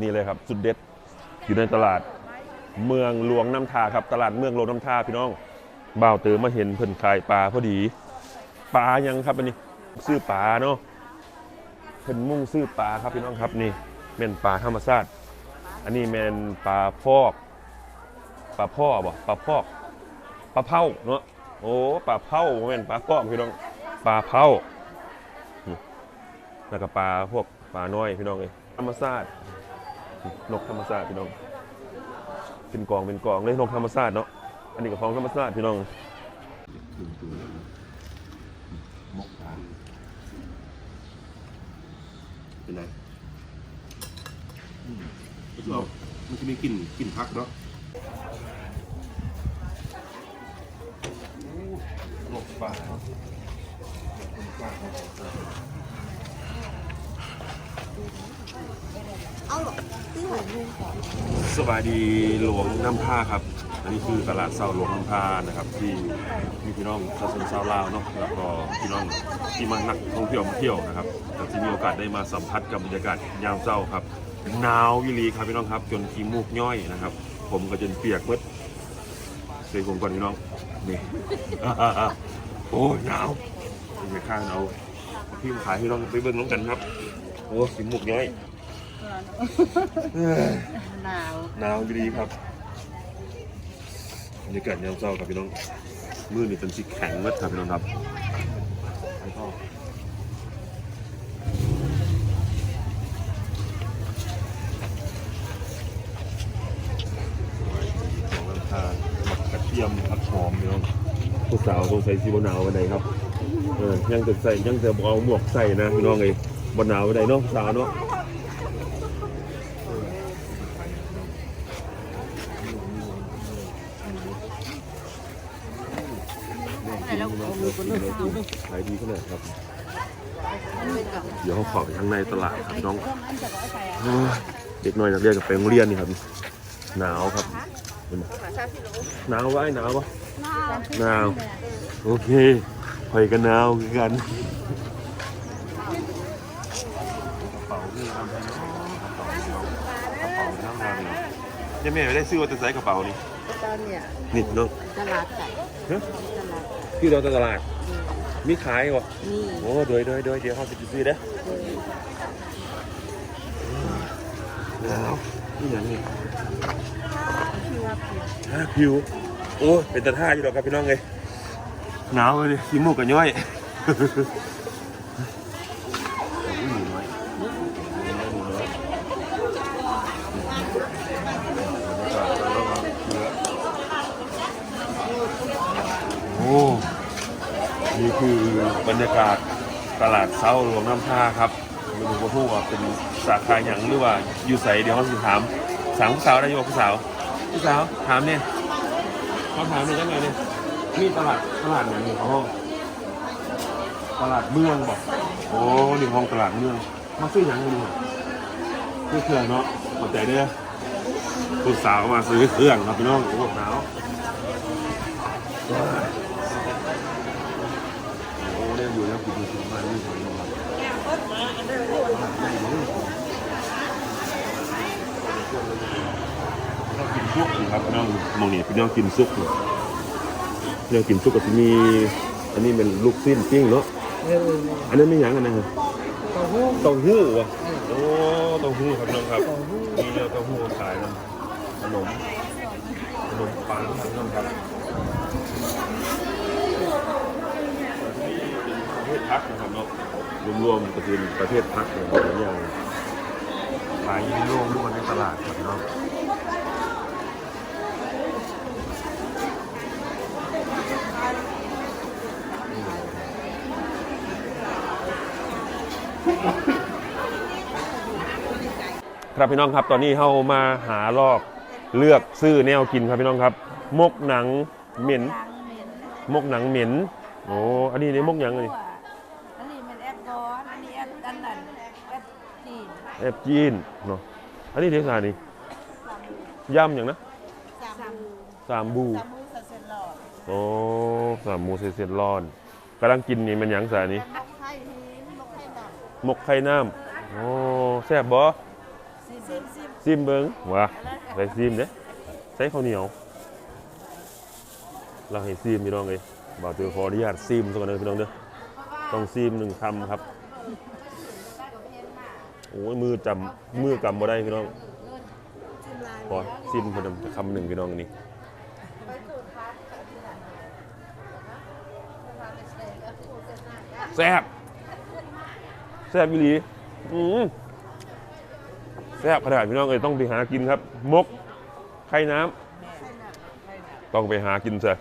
นี่เลยครับสุดเด็ดอยู่ในตลาดเมืองหลวงน้ำทาครับ ตลาดเมืองหลวงน้ำทาพี่น้องบ่าวเตอมาเห็นเพิ่นขายปลาพอดีปลายังครับอันนี้ซื้อปลาเนาะเพิ่นมุ่งซื้อปลาครับพี่น้องครับนี่แม่นปลาธรรมชาติอันนี้แม่นปลาพอกปลาพ่อบ่ปลาพอกปลาเผาเนาะโอ้ปลาเผาบ่แม่นปลาพอกพี่น้องปลาเผาแล้วก็ปลาพวกปลาน้อยพี่น้องเอ้ยธรรมชาติ นกธรรมชาติพี่น้อง เป็นกองเป็นกองเลยนกธรรมชาติเนาะ อันนี้กับของธรรมชาติพี่น้องมกปลาเป็นไงเรามันจะมีกลิ่นกลิ่นพักเนาะมกปลา สบายดีหลวงน้ำท่าครับ อันนี้คือตลาดเซาหลวงน้ำท่านะครับ ที่มีพี่น้องชาวชนชาวลาวเนาะแล้วก็พี่น้องที่มานักท่องเที่ยวมาเที่ยวนะครับ แต่ที่มีโอกาสได้มาสัมผัสกับบรรยากาศยามเช้าครับหนาววิลีครับพี่น้องครับ จนขี้มูกย่อยนะครับ ผมก็จนเปียกเบิดเซยผมก่อนพี่น้องนี่ โอ้ยหนาวเป็นข้างเอาพี่มาขายพี่น้องไปเบิ่งน้องกันครับ อ้ขี้มูกย่อยเอ้ยหนาวหนาวดีครับบรรยากาศยามเช้าครับพี่น้องมือนี่เป็นสีแข็งเมดครับพี่น้องครับไปต่อของราคาบักกระเทียมผักหอมพี่น้องผู้สาวสงสัยสีบหนาววันไหนครับ เออยังจะใส่ยังจะเอาหมวกใส่นะพี่น้องเลย บนหนาววันไหนเนาะสาวเนาะอามือคนนู้นเอาขายดีขนาดครับ เดี๋ยวเขาขอไปข้างในตลาดครับน้อง เด็กน้อยนักเรียนกับไปโรงเรียนนี่ครับ หนาวครับ หนาววะไอ้หนาววะหนาว โอเคคอยกันหนาวกันกระเป๋านี่ทำไงเนาะกระเป๋ากระเป๋าน้ำมัน ยังไม่ได้ซื้อว่าจะใส่กระเป๋านี่ตอนเนี่ยนี่น้องตลาดไก่ฮะตลาดที่เราตลาด มีขายวะนี่โอ้โดยโดยโดยเดี๋ยวเขาจะไปซื้อเด้อแล้วนี่อย่างนี้ท่าผิวโอ้ยเป็นตาท่าอยู่หรอกครับพี่น้องเลยหนาวเลยขี้มูกกับย้อยโอ้ นี่คือบรรยากาศตลาดเช้าหลวงน้ำท่าครับไม่รู้ว่าพูดว่าเป็นสาขาอย่างหรือว่าอยู่ใสเดี๋ยวเขาสิถามสามผู้สาวได้ยังผู้สาวผู้สาวถามเนี่ยเขาถามเนี่ยยังไงเนี่ยนี่ตลาดตลาดไหนนี่เขาห้องตลาดเมืองบอกโอ้นี่ห้องตลาดเมืองมาซื้อหยังนี้ซื้อเครื่องเนาะขอบใจเด้อผู้สาวมาซื้อเครื่องครับพี่น้องโอ้หนาวโอ้เรียกอยู่แล้ว กินอยู่ที่บ้านนี่ของเราครับเรากินซุปอยู่ครับน้องมองนี่พี่น้องกินซุปอยู่เรื่องกินซุปก็จะมีอันนี้เป็นลูกสิ้นปิ้งเนาะเอออันนั้นไม่หยังกันนะครับเต้าหู้เต้าหู้วะโอ้เต้าหู้ครับน้องครับเต้าหู้มีเนื้อเต้าหู้ขายนะขนมขนมปังครับน้องครับประเทศ พักนะครับเนาะรวมๆก็คือประเทศพักนะครับหลายอย่างขายยี่โล่งล้วนในตลาดครับพี่น้องครับพี่น้องครับตอนนี้เรามาหาลอกเลือกซื้อแนวกินครับพี่น้องครับ มกหนังเหม็น มกหนังเหม็นโอ้อันนี้นี่มกหยังเลย อันนี้มันแอปร้อนอันนี้แอปอันนั้นแอปจีน แอบจีนเนาะอันนี้เทสานี่ย่ำอย่างนะสามสามบูสามมูสเซนหลอดโอ้สามหมูเศษๆร้อนกำลังกินนี่มันหยังสานี่มกไข่หินมกไข่ดมกไข่น้ำโอ้แซ่บบ่ำแซิมซิมซิมซิมเบิ้งว่าไปซิมเด้ใส่ข้าวเหนียว เราให้ซิมพี่น้องเลยบ่าวตือขออนุญาตซิมสักหน่อยพี่น้องเด้อต้องซิมหนึ่งคำครับ โอ้ยมือจำมือกำบ่ได้พี่น้องขอซิมเพิ่นคำหนึ่งพี่น้องนนี้แซ่บแซ่บอีหลีอืมแซ่บขนาดพี่น้องเอ้ยต้องไปหากินครับ มกไข่น้ำต้องไปหากินซะ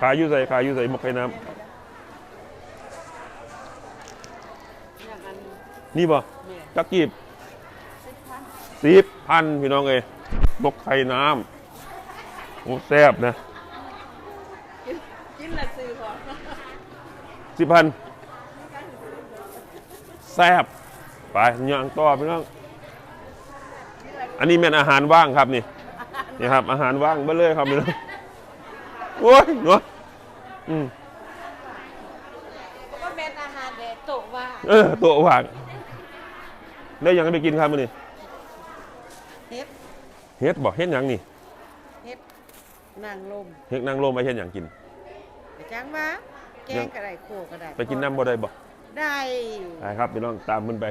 ขายยุ่ใส่ขายยุ่ใส่มกไข่น้ำนี่บ่ จักกีบสิบพันพี่น้องเอ้ยมกไข่น้ำโอ้แซ่บนะกินละซื้อของสิบพันแซ่บไปย่างต่อพี่น้อง อันนี้เป็นอาหารว่างครับนี่นี่ครับ อาหารว่างเบ้เลยครับพี่น้องโอ้ยเนาะอืมก็เป็นอาหารเด็ดโตะว่าเออตัวว่าง ได้ยังไปกินครับมื้อนี้เฮ็ดเฮ็ดบอกเฮ็ดหยังนี่เฮ็ดนางลมเฮ็ดนางลมไปเฮ็ดหยังกิน ไปจังว่าแกงก็ได้โคก็ได้ไปกินน้ำบ่ได้บ่ได้ไปครับพี่น้องตามมันไป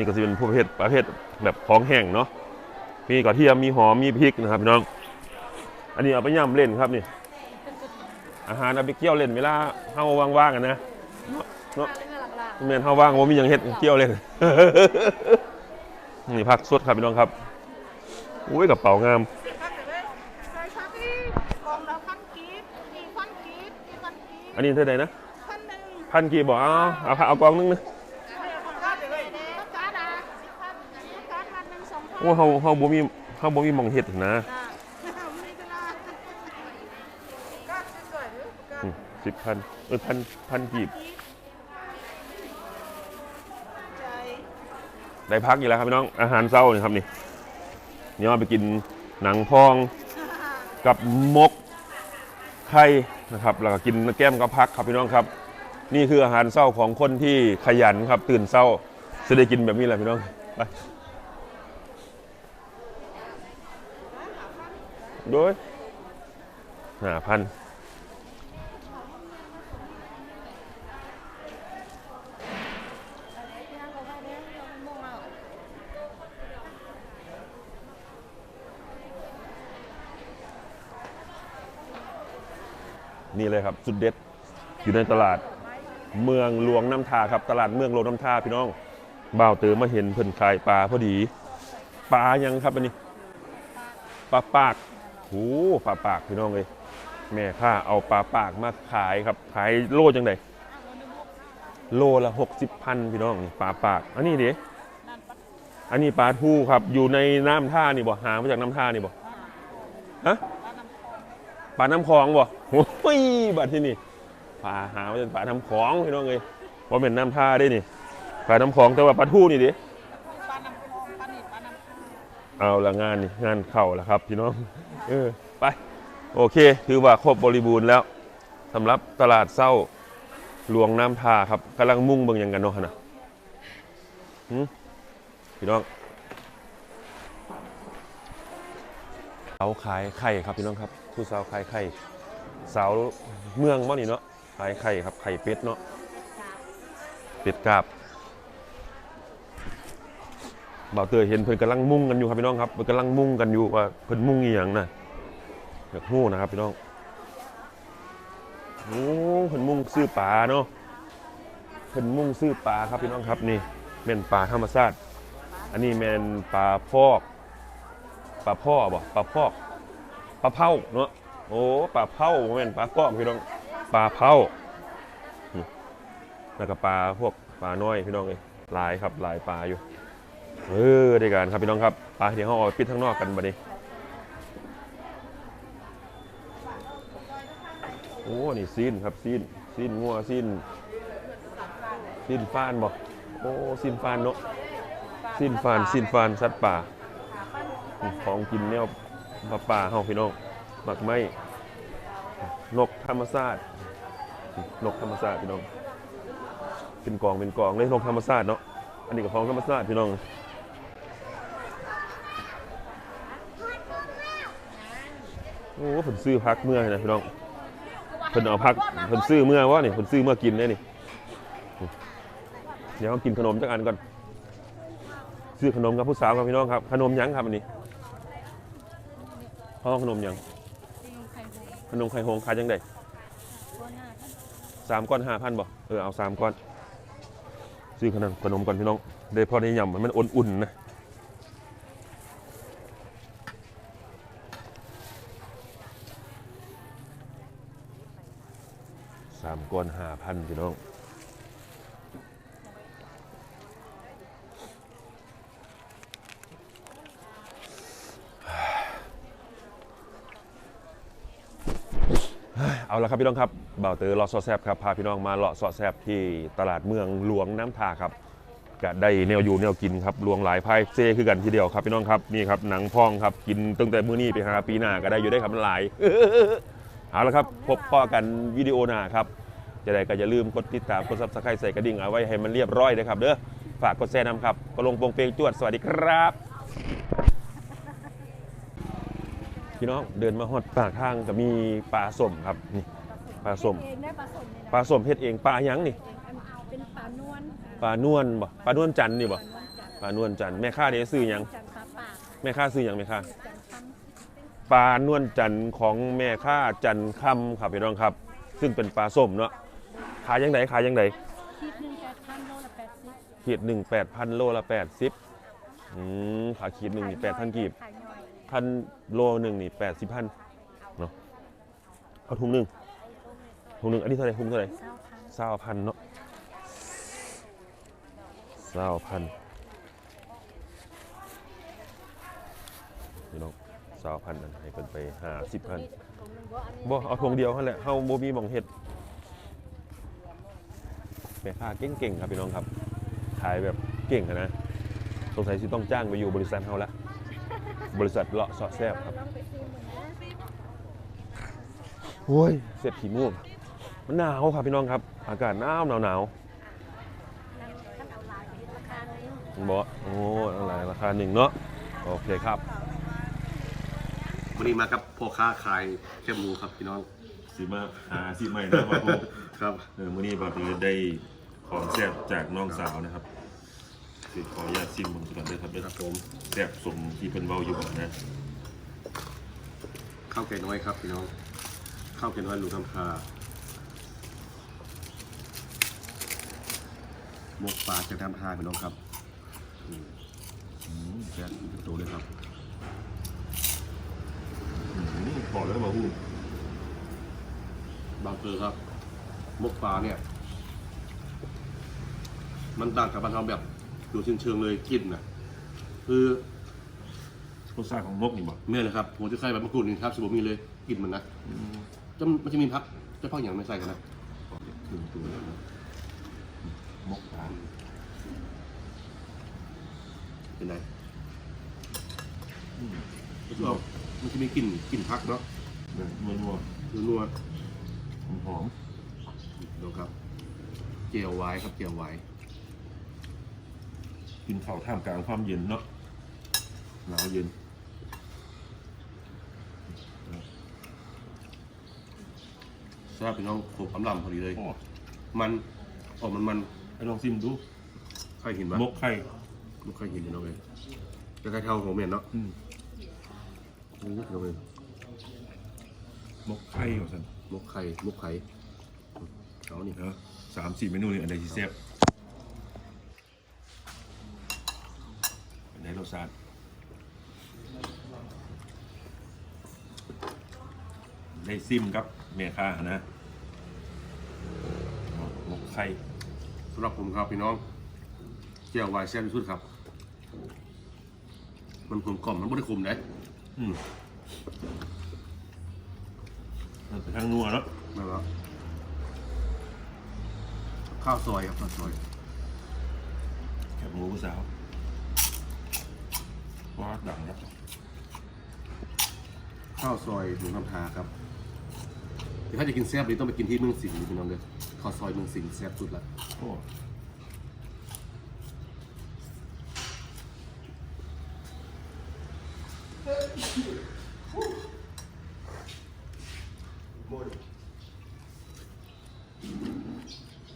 นี่ก็จะเป็นประเภทประเภทแบบของแห้งเนาะมีกระเทียมมีหอมมีพริกนะครับพี่น้อง อันนี้เอาไปย่ำเล่นครับนี่ อาหารเอาไปเกี่ยวเล่นเวลาเฮาว่างๆกันนะเนาะเนาะแม่นเฮาว่างว่ามีหยังเฮ็ดเกี่ยวเล่นนี่ผักสดครับพี่น้องครับอุ้ยกระเป๋างามใส่ชาตีกองละพันกีบกี่พันกีบกี่พันกีบอันนี้เท่าไหร่นะพันหนึ่งพันกี่บอกเอาเอาเอากองนึงนะ พันก้าเดี๋ยวเลยก้าดาพันก้าพันหนึ่งสองพัน โอ้เฮาเฮาบ่มีเฮาบ่มีหมองเฮ็ดนะสิบพันเออพันพันกีบได้พักอีกแล้วครับพี่น้องอาหารเช้านี่ครับนี่เนี่เอาไปกินหนังพองกับมกไข่นะครับแล้วก็กินแก้มกับพักครับพี่น้องครับ นี่คืออาหารเช้าของคนที่ขยันครับตื่นเช้าจะได้กินแบบนี้แหละพี่น้องไป โดยหาพันนี่เลยครับสุดเด็ดอยู่ในตลาดเมืองหลวงน้ำทาครับ ตลาดเมืองหลวงน้ำทาพี่น้องบ่าวเตอมาเห็นเพิ่นขายปลาพอดี ปลายังครับอันนี้ปลาปาก โอ้ปลาปากพี่น้องเลยแม่ข้าเอาปลาปากมาขายครับขายโลจังไดโลละหกสิบพันพี่น้องนี่ปลาปาก อันนี้ดิอันนี้ปลาทูครับอยู่ในน้ำท่านี่บ่หามาจากน้ำท่านี่บ่ฮะปลาน้ำคลองบ่โอ้ยบัดที่นี่ปลาหาว่าเป็นปลาทำของพี่น้องเลยว่าเป็นน้ำท่าได้นี่ปลาทำของแต่ว่าปลาทูนี่ดิป เอาละงานงานเข่าล้วครับพี่น้องเออไปโอเค ถือว่าครบบริบูรณ์แล้วสำหรับตลาดเศร้าหลวงน้ำทาครับกำลังมุ่งเบิ่งหยังกันเนาะนะพี่น้องสาวขายไข่ครับพี่น้องครับผู้สาวขายไข่สาวเมืองบ่นี่เนาะขายไข่ครับไข่เป็ดเนาะเป็ดกาบ บ่าวเตยเห็นเพิ่นกำลังมุ่งกันอยู่ครับพี่น้องครับเพิ่นกำลังมุ่งกันอยู่ว่าเพิ่นมุ่งอีหยังนะอยากรู้นะครับพี่น้องโอ้เพิ่นมุ่งซื้อปลาเนาะเพิ่นมุ่งซื้อปลาครับพี่น้องครับนี่แม่นปลาธรรมชาติอันนี้แม่นปลาพอกปลาพ่อบ่ปลาพอกปลาเผาเนาะโอ้ปลาเผาแม่นปลาพอกพี่น้องปลาเผาแล้วก็ปลาพวกปลาน้อยพี่น้องเอ้ยหลายครับหลายปลาอยู่ เออได้การครับพี่น้องครับไปเดี๋ยวเราออกปิดข้างนอกกันบัดนี้โอ้นี่ซีนครับซีนซีนงัวซีนซีนฟ้านบ่โอ้ซีนฟานเนาะสิ้นฟานสิ้นฟานสัตว์ป่าของกินแนวป่าป่าเฮาพี่น้องหมักไม้นกธรรมชาตินกธรรมชาติพี่น้องเป็นกองเป็นกองเลยนกธรรมชาติเนาะอันนี้ก็ของธรรมชาติพี่น้อง โอ้เพิ่นซื้อพักเมื่อนะพี่น้องเพิ่นเอาพักเพิ่นซื้อเมื่อว่านี่เพิ่นซื้อเมื่อกินได้นี่ เดี๋ยวเรากินขนมจักอันก่อน ซื้อขนมกับผู้สาวกับพี่น้องครับ ขนมยังครับอันนี้ห้อขนมยัง ขนมไข่หงส์ขายังไดสามก้อนห้าพันบ่เออเอาสามก้อน ซื้อขนมขนมก่อนพี่น้องได้พอได้ยำมันอุ่นๆนะ ก้อนห้าพันพี่น้องเอาละครับพี่น้องครับเบาเตอร์เลาะซอแซบครับพาพี่น้องมาเลาะซอแซบที่ตลาดเมืองหลวงน้ำทาครับก็ได้แนวอยู่แนวกินครับหลวงหลายไพายเซ่คือกันทีเดียวครับพี่น้องครับนี่ครับหนังพองครับกินตั้งแต่มื้อนี้ไปหาปีหน้าก็ได้อยู่ได้ครับมันหลายเอาละครับพบพ่อกันวิดีโอหน้าครับ จะได้ก็อย่าลืมกดติดตามกดซับสไครต์ใส่กระดิ่งเอาไว้ให้มันเรียบร้อยนะครับเด้อฝากกดแชร์นำครับก็ลงโปงเปงจวดสวัสดีครับ พี่น้องเดินมาฮอดปากทางก็มีปลาส้มครับนี่ปลาส้มเองได้ปลาสมนี่นะปลาส้มเฮ็ดเองปลาหยังนี่เป็นปลานวลปลานวลบ่ปลานวลจันทร์นี่บ่ปลานวลจันทร์ปลานวลจันทร์แม่ค้านี่ซื้อหยังจันทร์ปลาปากแม่ค้าซื้อหยังแม่ค้า จันทร์คปลานวลจันทร์ของแม่ค้าจันทร์คำครับพี่น้องครับ ซึ่งเป็นปลาส้มเนาะขายยังไงขายยังไงำคิดหนึ่งแปดพันโลละแปดสิบขีดหนึ่งแปดพันโลละแปดสิบอืมขาขีดหนึ่งนี่แปดพันกีบขายย่อยพันโลหนึ่งนี่แปดสิบพันเนาะเอาถุงหนึ่งถุงหนึ่งอันนี้เท่าไหร่ถุงเท่าไหร่เศร้าพันเศร้าพันเนาะเศร้าพันพี่น้องเศร้าพันอันให้เพิ่นไปหาสิบพันบ่เอาถุงเดียวนั่นแหละเฮาบ่มีหม่องเฮ็ด แม่ค้าเก่งๆครับพี่น้องครับ ขายแบบเก่งอะนะสงสัยสิต้องจ้างไปอยู่บริษัทเฮาละบริษัทเลาะเสาะแซบครับโอ้ยเสร็จขี้มูกมันหนาวครับพี่น้องครับ อากาศหนาวหนาวหนาวบอกโอ้อะไรราคาหนึ่งเนาะโอเคครับวันนี้มากับพ่อค้าขายแคบหมูครับพี่น้องสิมาหาสิใหม่นะว่าผม ครับเออมื้อนี้บาตือได้ของแซ่บจากน้องสาวนะครับคือขออนุญาตซิมผมก่อนด้วยครับเด้อครับผมแซ่บสมที่เป็นเบาอยู่บ่นะข้าวแกงน้อยครับพี่น้องข้าวแกงน้อยลูกน้ำพาหมกปลาจากน้ำพาพี่น้องครับอืมอืมแซ่บอีกตัวเลยครับขอแล้วบ่ฮู้ บางเกลือครับห มกปลาเนี่ย มันต่างกับบ้านเราแบบอยู่เชิงๆเลยกลินนะคือรสชาติของนกนี่บ่เมื่อเลยครับผมจะใส่ใบมะกรูดนี่ครับสมมติมีเลยกลินมันนะจะมันจะมีพักจะพักอย่างไม่ใส่กันนะขอเด็ดครึ่งตัวแล้วนะมกปลาเป็นไงเรามันจะมีกลิ่นกลิ่นพักเนาะเนี่ยนัวนัวๆหอมๆ ดูครับ เจียวไว้ครับเจียวไว้ๆกินข้าวท่ามกลางความเย็นเนาะหนาวเย็นสำหรับพี่น้องผมอำลำพอดีเลย โอ้มันออกมันมันให้ลองซิมดูไข่หินปะมกไข่ลูกไข่หินพี่น้องเลยจะไข่เท่าของเมียนเนาะอืมนี่พี่น้องเลยมกไข่ของฉันมุกไข่มุกไข่ เอานี่เนาะสามสี่เมนูนี่อันใดที่แซ่บอันไหนรสชาติได้ซิมครับแม่ค้านะมกไข่สำหรับผมครับพี่น้องเจียวไว้แซ่บที่สุดครับ มันกลมกล่อมมันไม่ได้ขมนะอืมมันเป็นทางนัวเนาะนั่นแหละ ข้าวซอยครับข้าวซอยแคบหมูผู้สาวว้าดังครับข้าวซอยหมูน้ำทาครับแต่ถ้าจะกินแซ่บนี่ต้องไปกินที่เมืองสิงห์พี่น้องเลยข้าวซอยเมืองสิงห์แซ่บสุดละโอ้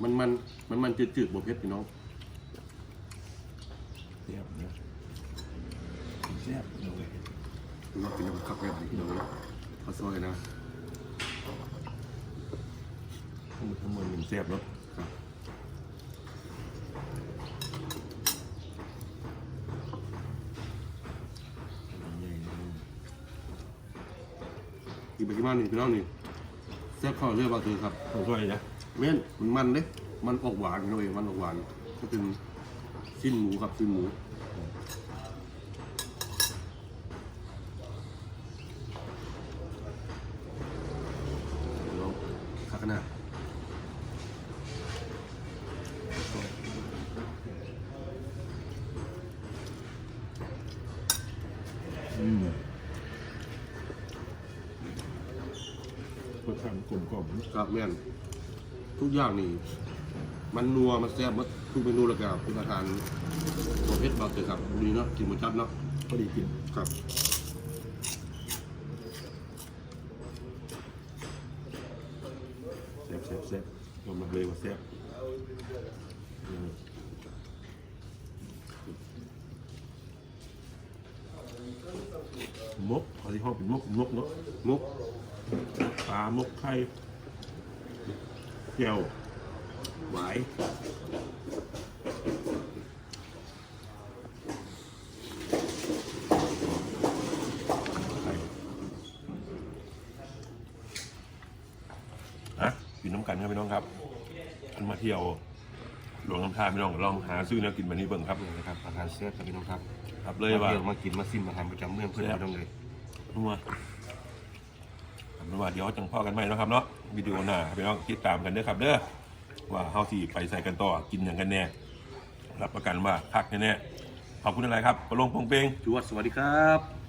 มันมันมันมันจืดจืดๆบวเผ็ดพี่น้องแซ่บนะแซ่บเลยเรากินกับข้าวแกงพี่น้องเลยข้าวซอยนะทั้งหมดทั้งมวลมันแซ่บเนาะครับกินไปกินมานี่พี่น้องนี่แซ่บข้าวเรือบางทีครับต้องช่วยนะ เม่นมันมันเด้มันออกหวานนะเว้ยมันออกหวาน ก็เป็นสิ้นหมูครับสิ้นหมูพี่น้องข้าวขนาด อืมรสชาติมันกลมกล่อมเนอะ ครับแม่นทุก อย่างนี่ มันนัว มันแซ่บหมดทุกเมนูแล้วก็เป็นอาหารตัวเพชรบางเตยครับดีเนาะกินมันชัดเนาะพอดีกินครับแซ่บแซ่บแซ่บยอมรับเลยว่าแซ่บอืมมกเขาที่ห้องเป็นมกมกเนาะมุกปลามกไข่ แก้วหวายไข่อะกินน้ำกันครับพี่น้องครับอันมาเที่ยวหลวงน้ำทาพี่น้องลองหาซื้อแนวกินแบบนี้เบิ่งครับนะครับอาหารแซ่บครับพี่น้องครับครับเลยว่า มาที่วมากินมาซิมมาทำประจำเมืองเพื่อนพี่น้องเลยนัวเอาเป็น ว่าเดี๋ยวจังพ่อกันใหม่เนาะครับเนาะวิดีโอหน้าพี่น้องติดตามกันเด้อครับเด้อว่าเฮาสิไปใส่กันต่อกินอย่างกันแน่รับประกันว่าพักแน่ๆขอบคุณอะไรครับปลงปงเปงจวดสวัสดีครับ